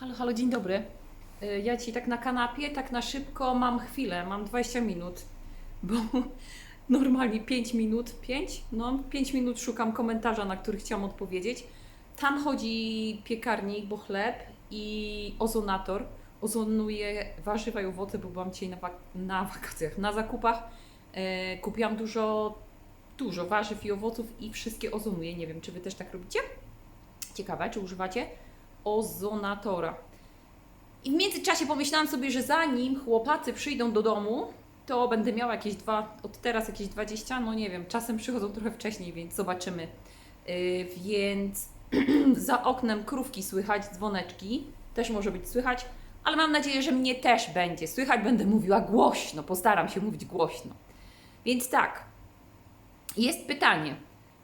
Halo, halo, dzień dobry. Y, Ja ci tak na kanapie, tak na szybko mam chwilę, mam 20 minut, bo normalnie 5 minut, 5? No, 5 minut szukam komentarza, na który chciałam odpowiedzieć. Tam chodzi piekarnik, bo chleb i ozonator. Ozonuje warzywa i owoce, bo byłam dzisiaj na, wak- na wakacjach, na zakupach. E, kupiłam dużo, dużo warzyw i owoców i wszystkie ozonuje. Nie wiem, czy Wy też tak robicie? Ciekawe, czy używacie ozonatora. I w międzyczasie pomyślałam sobie, że zanim chłopacy przyjdą do domu, to będę miała jakieś dwa, od teraz jakieś 20, no nie wiem, czasem przychodzą trochę wcześniej, więc zobaczymy. Yy, więc za oknem krówki słychać, dzwoneczki też może być słychać, ale mam nadzieję, że mnie też będzie słychać. Będę mówiła głośno, postaram się mówić głośno. Więc tak, jest pytanie.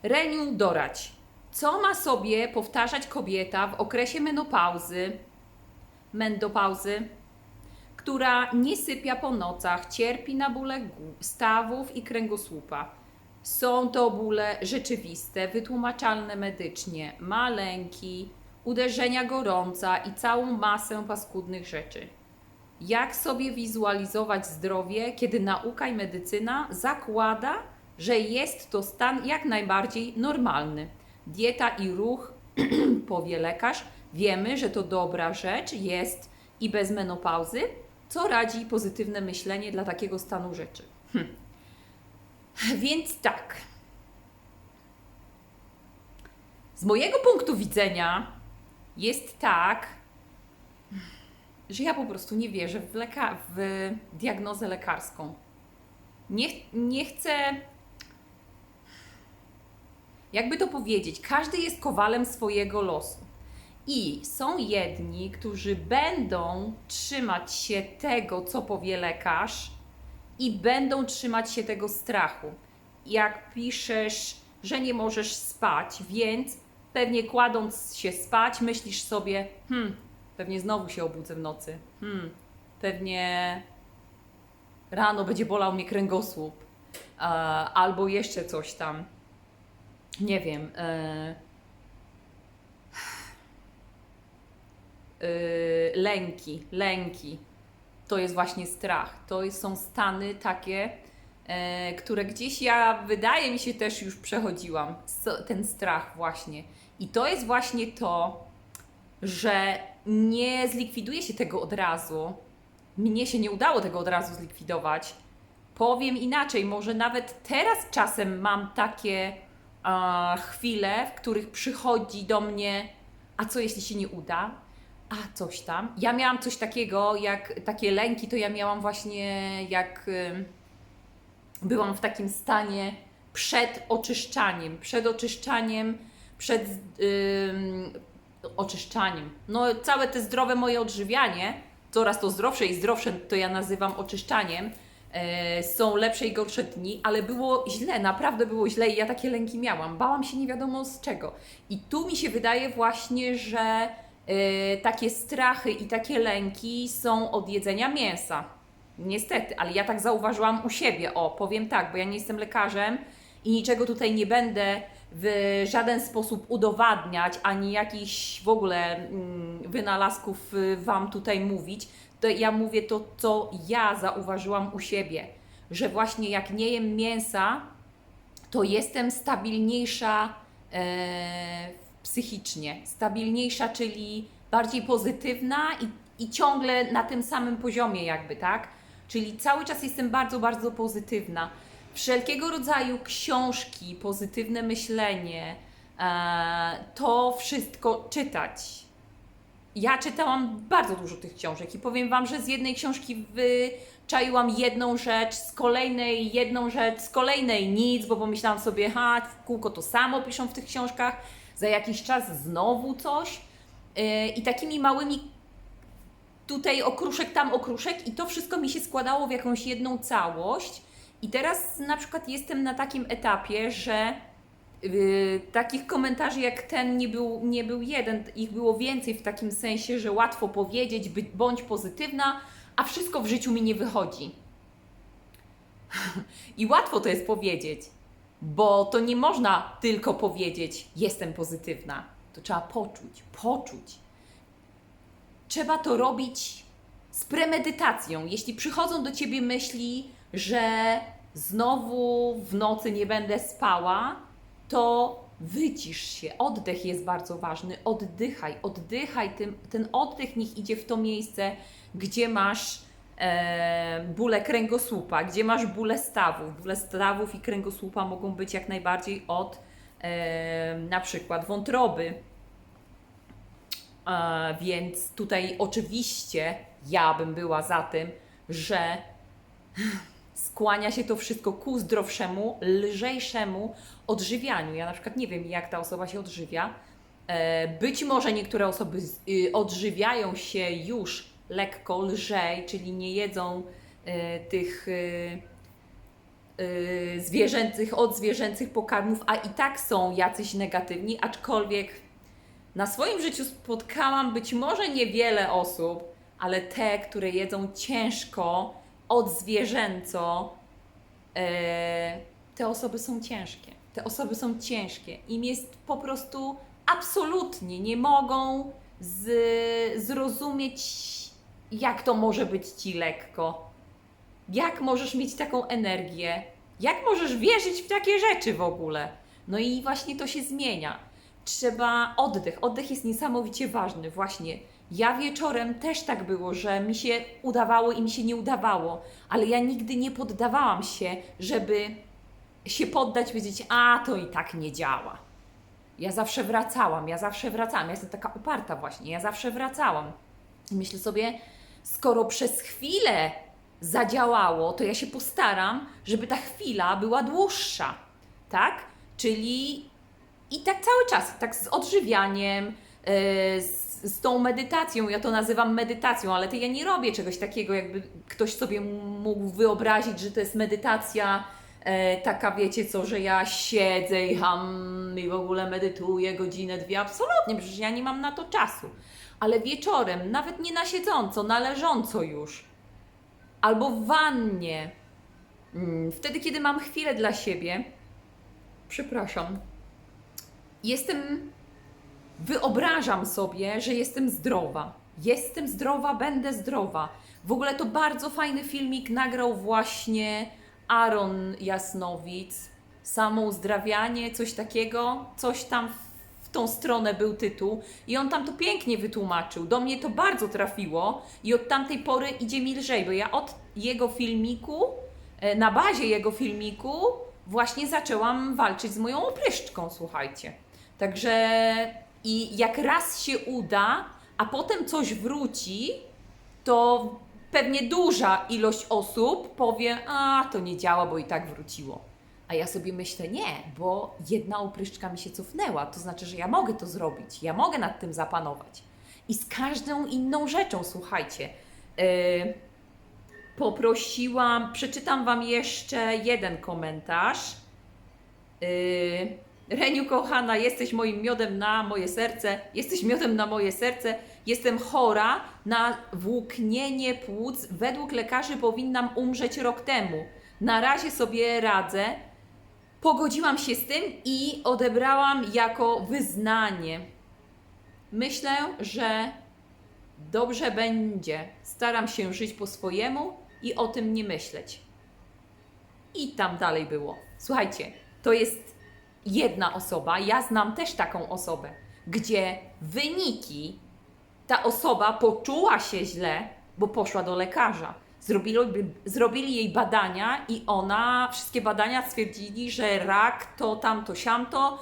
Reniu Dorać. Co ma sobie powtarzać kobieta w okresie menopauzy, mendopauzy, która nie sypia po nocach, cierpi na bóle stawów i kręgosłupa? Są to bóle rzeczywiste, wytłumaczalne medycznie, ma lęki, uderzenia gorąca i całą masę paskudnych rzeczy. Jak sobie wizualizować zdrowie, kiedy nauka i medycyna zakłada, że jest to stan jak najbardziej normalny? Dieta i ruch, powie lekarz, wiemy, że to dobra rzecz jest i bez menopauzy, co radzi pozytywne myślenie dla takiego stanu rzeczy. Hm. Więc tak. Z mojego punktu widzenia jest tak, że ja po prostu nie wierzę w, leka- w diagnozę lekarską. Nie, nie chcę. Jakby to powiedzieć, każdy jest kowalem swojego losu. I są jedni, którzy będą trzymać się tego, co powie lekarz, i będą trzymać się tego strachu. Jak piszesz, że nie możesz spać, więc pewnie kładąc się spać, myślisz sobie, hmm, pewnie znowu się obudzę w nocy, hmm, pewnie rano będzie bolał mnie kręgosłup, albo jeszcze coś tam. Nie wiem. E, e, lęki, lęki. To jest właśnie strach. To są stany takie, e, które gdzieś ja, wydaje mi się, też już przechodziłam. Ten strach właśnie. I to jest właśnie to, że nie zlikwiduje się tego od razu. Mnie się nie udało tego od razu zlikwidować. Powiem inaczej, może nawet teraz czasem mam takie a, chwile, w których przychodzi do mnie, a co jeśli się nie uda? A coś tam. Ja miałam coś takiego, jak takie lęki, to ja miałam właśnie jak byłam w takim stanie przed oczyszczaniem, przed oczyszczaniem, przed oczyszczaniem. No całe te zdrowe moje odżywianie, coraz to zdrowsze i zdrowsze, to ja nazywam oczyszczaniem, są lepsze i gorsze dni, ale było źle, naprawdę było źle i ja takie lęki miałam. Bałam się nie wiadomo z czego. I tu mi się wydaje właśnie, że e, takie strachy i takie lęki są od jedzenia mięsa. Niestety, ale ja tak zauważyłam u siebie. O, powiem tak, bo ja nie jestem lekarzem i niczego tutaj nie będę w żaden sposób udowadniać, ani jakichś w ogóle mm, wynalazków y, Wam tutaj mówić. To ja mówię to, co ja zauważyłam u siebie, że właśnie jak nie jem mięsa, to jestem stabilniejsza e, psychicznie. Stabilniejsza, czyli bardziej pozytywna i, i ciągle na tym samym poziomie, jakby, tak? Czyli cały czas jestem bardzo, bardzo pozytywna. Wszelkiego rodzaju książki, pozytywne myślenie, e, to wszystko czytać. Ja czytałam bardzo dużo tych książek i powiem Wam, że z jednej książki wyczaiłam jedną rzecz, z kolejnej jedną rzecz, z kolejnej nic, bo pomyślałam sobie, ha, kółko to samo piszą w tych książkach, za jakiś czas znowu coś. Yy, I takimi małymi tutaj okruszek, tam okruszek i to wszystko mi się składało w jakąś jedną całość. I teraz na przykład jestem na takim etapie, że yy, takich komentarzy jak ten nie był, nie był jeden, ich było więcej w takim sensie, że łatwo powiedzieć, być, bądź pozytywna, a wszystko w życiu mi nie wychodzi. I łatwo to jest powiedzieć, bo to nie można tylko powiedzieć, jestem pozytywna. To trzeba poczuć, poczuć. trzeba to robić z premedytacją. Jeśli przychodzą do ciebie myśli, że znowu w nocy nie będę spała, to wycisz się. Oddech jest bardzo ważny. Oddychaj, oddychaj. Tym, ten oddech niech idzie w to miejsce, gdzie masz e, bóle kręgosłupa, gdzie masz bóle stawów. Bóle stawów i kręgosłupa mogą być jak najbardziej od e, na przykład wątroby. E, więc tutaj oczywiście ja bym była za tym, że skłania się to wszystko ku zdrowszemu, lżejszemu odżywianiu. Ja na przykład nie wiem, jak ta osoba się odżywia. E, Być może niektóre osoby y, odżywiają się już lekko lżej, czyli nie jedzą e, tych y, zwierzęcych, od zwierzęcych pokarmów, a i tak są jacyś negatywni, aczkolwiek na swoim życiu spotkałam być może niewiele osób, ale te, które jedzą ciężko, odzwierzęco, e, te osoby są ciężkie. Te osoby są ciężkie. Im jest po prostu absolutnie nie mogą z, zrozumieć, jak to może być ci lekko. Jak możesz mieć taką energię? Jak możesz wierzyć w takie rzeczy w ogóle? No i właśnie to się zmienia. Trzeba oddech. Oddech jest niesamowicie ważny. Właśnie ja wieczorem też tak było, że mi się udawało i mi się nie udawało, ale ja nigdy nie poddawałam się, żeby się poddać, powiedzieć, a to i tak nie działa. Ja zawsze wracałam, ja zawsze wracałam. Ja jestem taka uparta właśnie, ja zawsze wracałam. I myślę sobie, skoro przez chwilę zadziałało, to ja się postaram, żeby ta chwila była dłuższa, tak? Czyli i tak cały czas, tak z odżywianiem, z, z tą medytacją, ja to nazywam medytacją, ale to ja nie robię czegoś takiego, jakby ktoś sobie mógł wyobrazić, że to jest medytacja e, taka, wiecie co, że ja siedzę i ham i w ogóle medytuję godzinę, dwie, absolutnie, przecież ja nie mam na to czasu. Ale wieczorem, nawet nie na siedząco, na leżąco już, albo w wannie, mm, wtedy, kiedy mam chwilę dla siebie, przepraszam, jestem, wyobrażam sobie, że jestem zdrowa. Jestem zdrowa, będę zdrowa. W ogóle to bardzo fajny filmik nagrał właśnie Aaron Jasnowic. Samouzdrawianie, coś takiego, coś tam w tą stronę był tytuł i on tam to pięknie wytłumaczył. Do mnie to bardzo trafiło i od tamtej pory idzie mi lżej, bo ja od jego filmiku, e, na bazie jego filmiku właśnie zaczęłam walczyć z moją opryszczką, słuchajcie. Także i jak raz się uda, a potem coś wróci, to pewnie duża ilość osób powie, a to nie działa, bo i tak wróciło. A ja sobie myślę, nie, bo jedna opryszczka mi się cofnęła, to znaczy, że ja mogę to zrobić, ja mogę nad tym zapanować. I z każdą inną rzeczą, słuchajcie, yy, poprosiłam, przeczytam Wam jeszcze jeden komentarz. Yy, Reniu kochana, jesteś moim miodem na moje serce, jesteś miodem na moje serce. Jestem chora na włóknienie płuc. Według lekarzy powinnam umrzeć rok temu. Na razie sobie radzę. Pogodziłam się z tym i odebrałam jako wyznanie. Myślę, że dobrze będzie. Staram się żyć po swojemu i o tym nie myśleć. I tam dalej było. Słuchajcie, to jest jedna osoba, ja znam też taką osobę, gdzie wyniki ta osoba poczuła się źle, bo poszła do lekarza. Zrobili, zrobili jej badania i ona, wszystkie badania stwierdzili, że rak to tamto, siamto.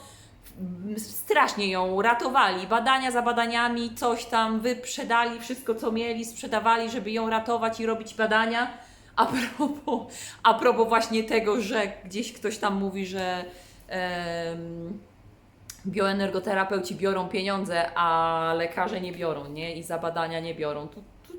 Strasznie ją ratowali. Badania za badaniami, coś tam wyprzedali, wszystko co mieli, sprzedawali, żeby ją ratować i robić badania. A propos, a propos właśnie tego, że gdzieś ktoś tam mówi, że bioenergoterapeuci biorą pieniądze, a lekarze nie biorą, nie? I za badania nie biorą. To, to,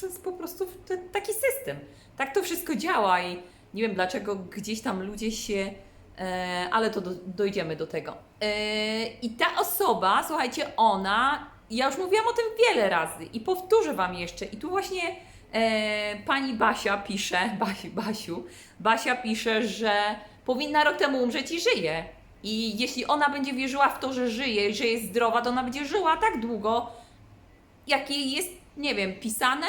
to jest po prostu taki system. Tak to wszystko działa i nie wiem dlaczego gdzieś tam ludzie się. E, ale to do, dojdziemy do tego. E, I ta osoba, słuchajcie, ona. Ja już mówiłam o tym wiele razy i powtórzę Wam jeszcze. I tu właśnie e, pani Basia pisze, Basi, Basiu, Basia pisze, że powinna rok temu umrzeć i żyje. I jeśli ona będzie wierzyła w to, że żyje, że jest zdrowa, to ona będzie żyła tak długo, jak jej jest nie wiem, pisane?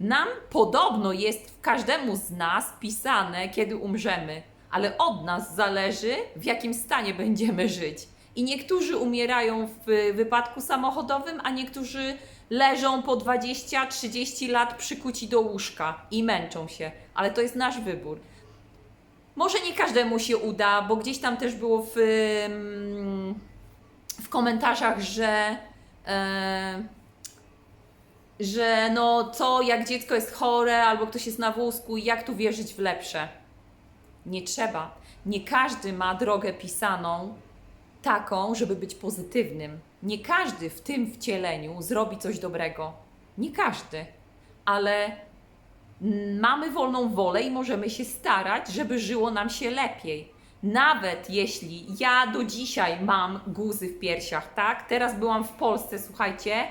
Nam podobno jest każdemu z nas pisane, kiedy umrzemy, ale od nas zależy, w jakim stanie będziemy żyć. I niektórzy umierają w wypadku samochodowym, a niektórzy leżą po 20-30 lat przykuci do łóżka i męczą się, ale to jest nasz wybór. Może nie każdemu się uda, bo gdzieś tam też było w, w komentarzach, że, e, że no co, jak dziecko jest chore albo ktoś jest na wózku, jak tu wierzyć w lepsze? Nie trzeba. Nie każdy ma drogę pisaną taką, żeby być pozytywnym. Nie każdy w tym wcieleniu zrobi coś dobrego. Nie każdy. Ale mamy wolną wolę i możemy się starać, żeby żyło nam się lepiej. Nawet jeśli ja do dzisiaj mam guzy w piersiach, tak? Teraz byłam w Polsce, słuchajcie,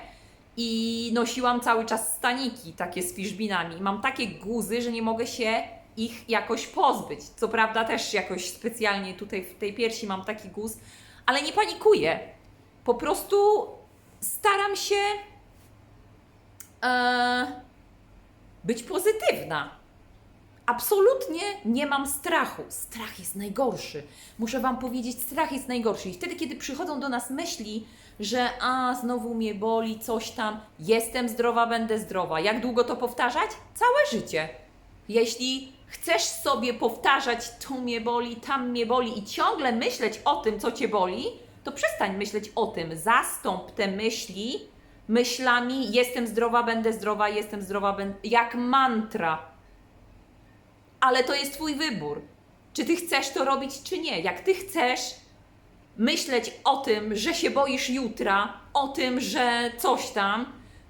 i nosiłam cały czas staniki takie z fiszbinami. Mam takie guzy, że nie mogę się ich jakoś pozbyć. Co prawda też jakoś specjalnie tutaj w tej piersi mam taki guz, ale nie panikuję. Po prostu staram się e, być pozytywna. Absolutnie nie mam strachu. Strach jest najgorszy. Muszę Wam powiedzieć, strach jest najgorszy. I wtedy, kiedy przychodzą do nas myśli, że a, znowu mnie boli, coś tam, jestem zdrowa, będę zdrowa. Jak długo to powtarzać? Całe życie. Jeśli chcesz sobie powtarzać, tu mnie boli, tam mnie boli i ciągle myśleć o tym, co cię boli, to przestań myśleć o tym. Zastąp te myśli myślami: jestem zdrowa, będę zdrowa, jestem zdrowa, będę. jak mantra. Ale to jest Twój wybór. Czy Ty chcesz to robić, czy nie. Jak Ty chcesz myśleć o tym, że się boisz jutra, o tym, że coś tam,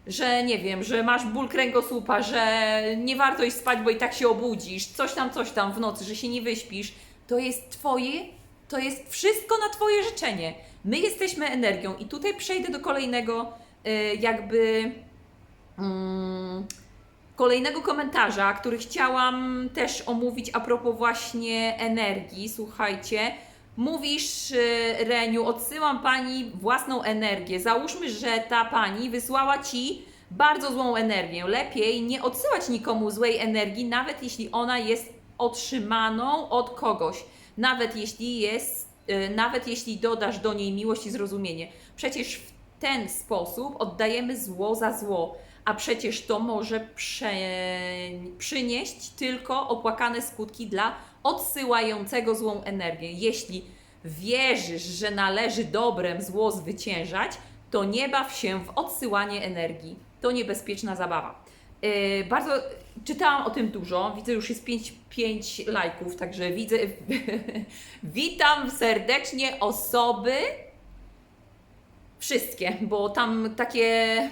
że nie wiem, że masz ból kręgosłupa, że nie warto iść spać, bo i tak się obudzisz, coś tam, coś tam w nocy, że się nie wyśpisz, to jest Twoje, to jest wszystko na Twoje życzenie. My jesteśmy energią i tutaj przejdę do kolejnego y, jakby mm, kolejnego komentarza, który chciałam też omówić a propos właśnie energii. Słuchajcie, mówisz, y, Reniu, odsyłam pani własną energię. Załóżmy, że ta pani wysłała ci bardzo złą energię. Lepiej nie odsyłać nikomu złej energii, nawet jeśli ona jest otrzymaną od kogoś. Nawet jeśli jest, y, nawet jeśli dodasz do niej miłość i zrozumienie. Przecież w ten sposób oddajemy zło za zło, a przecież to może przynieść tylko opłakane skutki dla odsyłającego złą energię. Jeśli wierzysz, że należy dobrem zło zwyciężać, to nie baw się w odsyłanie energii. To niebezpieczna zabawa. Yy, bardzo czytałam o tym dużo. Widzę, już jest 5, 5 lajków, także widzę. Witam serdecznie osoby. Wszystkie, bo tam takie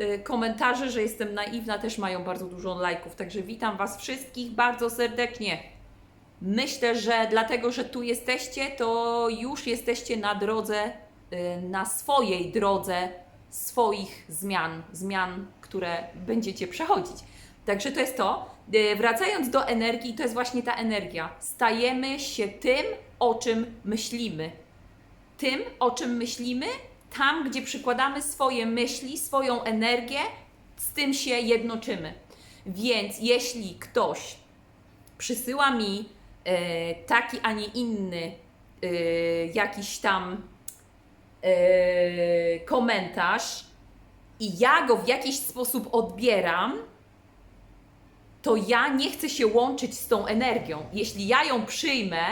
y, komentarze, że jestem naiwna, też mają bardzo dużo lajków. Także witam Was wszystkich bardzo serdecznie. Myślę, że dlatego, że tu jesteście, to już jesteście na drodze, y, na swojej drodze swoich zmian, zmian, które będziecie przechodzić. Także to jest to. Y, Wracając do energii, to jest właśnie ta energia. Stajemy się tym, o czym myślimy. Tym, o czym myślimy, tam, gdzie przykładamy swoje myśli, swoją energię, z tym się jednoczymy. Więc jeśli ktoś przysyła mi e, taki, a nie inny e, jakiś tam e, komentarz i ja go w jakiś sposób odbieram, to ja nie chcę się łączyć z tą energią. Jeśli ja ją przyjmę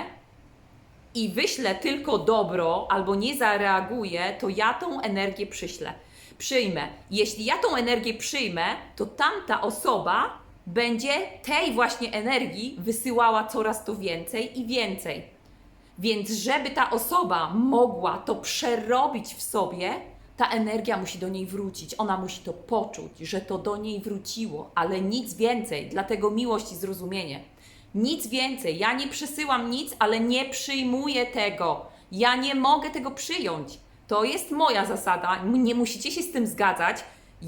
i wyślę tylko dobro albo nie zareaguję, to ja tą energię przyślę. Przyjmę. Jeśli ja tą energię przyjmę, to tamta osoba będzie tej właśnie energii wysyłała coraz to więcej i więcej. Więc, żeby ta osoba mogła to przerobić w sobie, ta energia musi do niej wrócić. Ona musi to poczuć, że to do niej wróciło, ale nic więcej. Dlatego miłość i zrozumienie. Nic więcej. Ja nie przesyłam nic, ale nie przyjmuję tego. Ja nie mogę tego przyjąć. To jest moja zasada. Nie musicie się z tym zgadzać.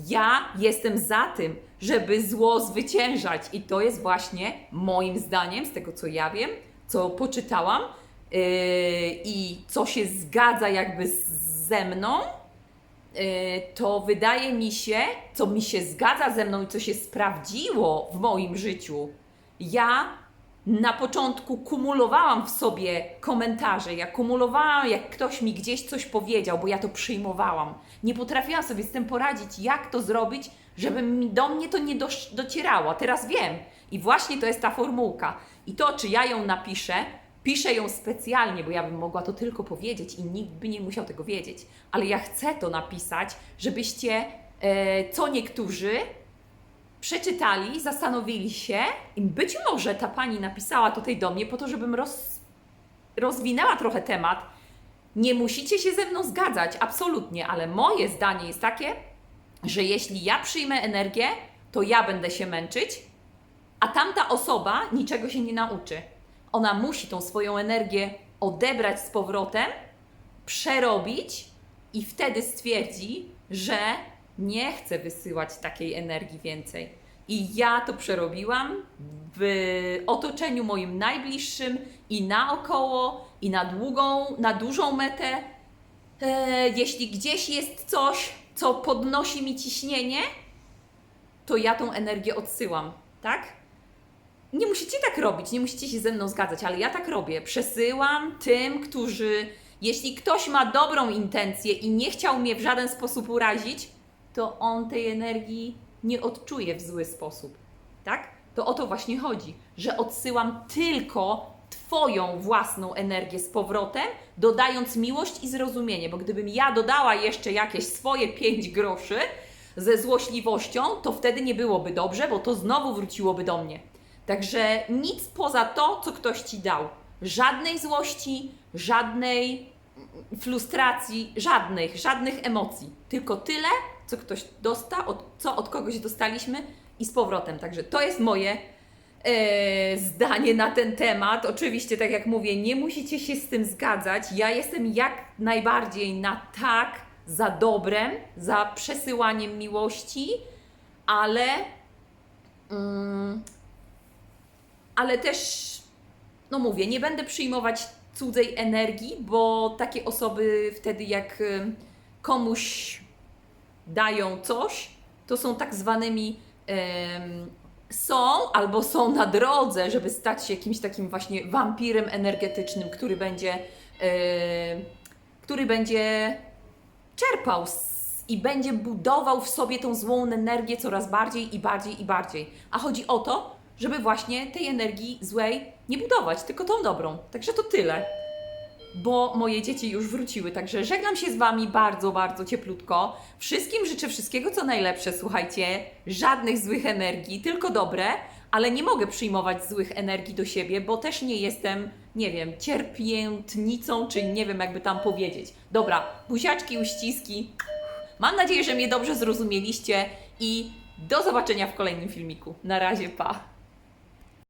Ja jestem za tym, żeby zło zwyciężać. I to jest właśnie moim zdaniem, z tego co ja wiem, co poczytałam yy, i co się zgadza jakby z- ze mną, to wydaje mi się, co mi się zgadza ze mną i co się sprawdziło w moim życiu. Ja na początku kumulowałam w sobie komentarze, ja kumulowałam, jak ktoś mi gdzieś coś powiedział, bo ja to przyjmowałam. Nie potrafiłam sobie z tym poradzić, jak to zrobić, żeby mi do mnie to nie docierało. Teraz wiem. I właśnie to jest ta formułka. I to, czy ja ją napiszę, piszę ją specjalnie, bo ja bym mogła to tylko powiedzieć i nikt by nie musiał tego wiedzieć. Ale ja chcę to napisać, żebyście, e, co niektórzy, przeczytali, zastanowili się i być może ta pani napisała tutaj do mnie po to, żebym roz, rozwinęła trochę temat. Nie musicie się ze mną zgadzać, absolutnie, ale moje zdanie jest takie, że jeśli ja przyjmę energię, to ja będę się męczyć, a tamta osoba niczego się nie nauczy. Ona musi tą swoją energię odebrać z powrotem, przerobić i wtedy stwierdzi, że nie chce wysyłać takiej energii więcej. I ja to przerobiłam w otoczeniu moim najbliższym i naokoło, i na długą, na dużą metę. E, jeśli gdzieś jest coś, co podnosi mi ciśnienie, to ja tą energię odsyłam, tak? Nie musicie tak robić, nie musicie się ze mną zgadzać, ale ja tak robię. Przesyłam tym, którzy, jeśli ktoś ma dobrą intencję i nie chciał mnie w żaden sposób urazić, to on tej energii nie odczuje w zły sposób, tak? To o to właśnie chodzi, że odsyłam tylko Twoją własną energię z powrotem, dodając miłość i zrozumienie, bo gdybym ja dodała jeszcze jakieś swoje pięć groszy ze złośliwością, to wtedy nie byłoby dobrze, bo to znowu wróciłoby do mnie. Także nic poza to, co ktoś ci dał. Żadnej złości, żadnej frustracji, żadnych, żadnych emocji. Tylko tyle, co ktoś dostał, od, co od kogoś dostaliśmy i z powrotem. Także to jest moje e, zdanie na ten temat. Oczywiście, tak jak mówię, nie musicie się z tym zgadzać. Ja jestem jak najbardziej na tak za dobrem, za przesyłaniem miłości, ale. Mm, ale też, no mówię, nie będę przyjmować cudzej energii, bo takie osoby wtedy, jak komuś dają coś, to są tak zwanymi są albo są na drodze, żeby stać się jakimś takim właśnie wampirem energetycznym, który będzie, który będzie czerpał i będzie budował w sobie tą złą energię coraz bardziej i bardziej i bardziej. A chodzi o to, żeby właśnie tej energii złej nie budować, tylko tą dobrą. Także to tyle bo moje dzieci już wróciły. Także żegnam się z Wami bardzo, bardzo cieplutko. Wszystkim życzę wszystkiego, co najlepsze. Słuchajcie, żadnych złych energii, tylko dobre, ale nie mogę przyjmować złych energii do siebie, bo też nie jestem, nie wiem, cierpiętnicą, czy nie wiem, jakby tam powiedzieć. Dobra, buziaczki, uściski. Mam nadzieję, że mnie dobrze zrozumieliście i do zobaczenia w kolejnym filmiku. Na razie, pa!